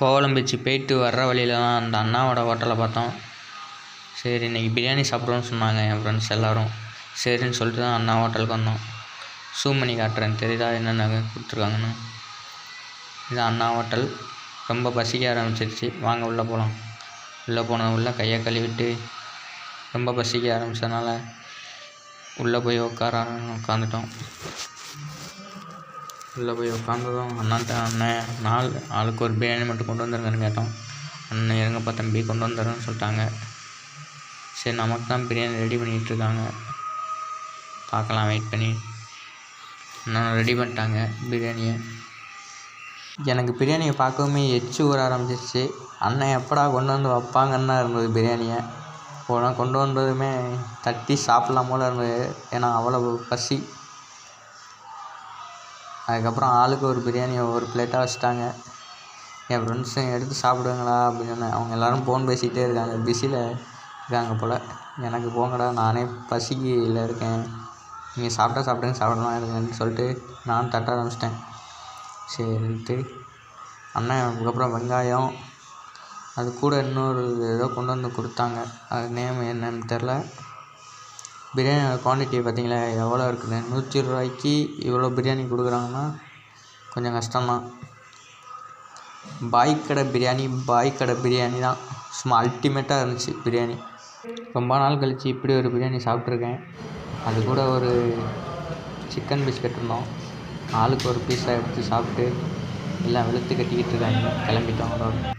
Kovalam beach போயிட்டு வர்ற வழியில் தான் அந்த அண்ணாவோட ஹோட்டலை பார்த்தோம். சரி இன்றைக்கி பிரியாணி சாப்பிட்றோன்னு சொன்னாங்க என் ஃப்ரெண்ட்ஸ் எல்லோரும். சரின்னு சொல்லிட்டு தான் அண்ணா ஹோட்டலுக்கு வந்தோம். ஜூம் பண்ணி காட்டுறேன் தெரியுதா என்னென்ன கொடுத்துருக்காங்கன்னு. இது அண்ணா ஹோட்டல். ரொம்ப பசிக்க ஆரம்பிச்சிருச்சு. வாங்க உள்ளே போகலாம் உள்ளே போன உள்ளே கையை கழுவிட்டு ரொம்ப பசிக்க ஆரம்பித்ததுனால உள்ளே போய் உட்கார உட்காந்துட்டோம். உள்ளே போய் உட்காந்ததும் அண்ணாட்ட அண்ணன் நாள் ஆளுக்கு ஒரு பிரியாணி மட்டும் கொண்டு வந்துருங்கன்னு கேட்டோம். அண்ணன் இறங்கப்பா தம்பி கொண்டு வந்துடுறேன்னு சொல்லிட்டாங்க. சரி நமக்கு தான் பிரியாணி ரெடி பண்ணிகிட்டு இருக்காங்க. பார்க்கலாம் வெயிட் பண்ணி. அண்ணன் ரெடி பண்ணிட்டாங்க பிரியாணியை. எனக்கு பிரியாணியை பார்க்கவுமே எச்சு ஊற ஆரம்பிச்சிருச்சு. அண்ணன் எப்படா கொண்டு வந்து வைப்பாங்கன்னு தான் இருந்தது பிரியாணியை. போனால் கொண்டு வந்ததுமே தட்டி சாப்பிட்லாம் போல இருந்தது. ஏன்னா அவ்வளோ பசி. அதுக்கப்புறம் ஆளுக்கு ஒரு பிரியாணி ஒரு பிளேட்டாக வச்சுட்டாங்க. என் ஃப்ரெண்ட்ஸும் எடுத்து சாப்பிடுங்களா அப்படின்னு சொன்னேன். அவங்க எல்லோரும் ஃபோன் பேசிக்கிட்டே இருக்காங்க. பிஸியில் இருக்காங்க போல். எனக்கு போங்கடா நானே பசிக்கில் இருக்கேன். நீங்கள் சாப்பிட்டா சாப்பிடுங்க சாப்பிடலாம் இருங்கன்னு சொல்லிட்டு நானும் தட்ட ஆரம்பிச்சிட்டேன். சரின்ட்டு அண்ணன் அதுக்கப்புறம் வெங்காயம் அது கூட இன்னொரு ஏதோ கொண்டு வந்து கொடுத்தாங்க. அது நேம் என்னன்னு தெரில பிரியாணியோட குவான்டிட்டி பார்த்தீங்களா எவ்வளோ இருக்குதுன்னு நூற்றி ரூபாய்க்கு இவ்வளோ பிரியாணி கொடுக்குறாங்கன்னா கொஞ்சம் கஷ்டம்தான். பாய் கடை பிரியாணி பாய் கடை பிரியாணி தான். சும்மா அல்டிமேட்டாக இருந்துச்சு பிரியாணி. ரொம்ப நாள் கழித்து இப்படி ஒரு பிரியாணி சாப்பிட்ருக்கேன் அது கூட ஒரு சிக்கன் பிஸ்கட் இருந்தோம். ஆளுக்கு ஒரு பீஸாக எடுத்து சாப்பிட்டு எல்லாம் வெளுத்து கட்டிக்கிட்டு இருக்காங்க. கிளம்பிட்டோம். அதோட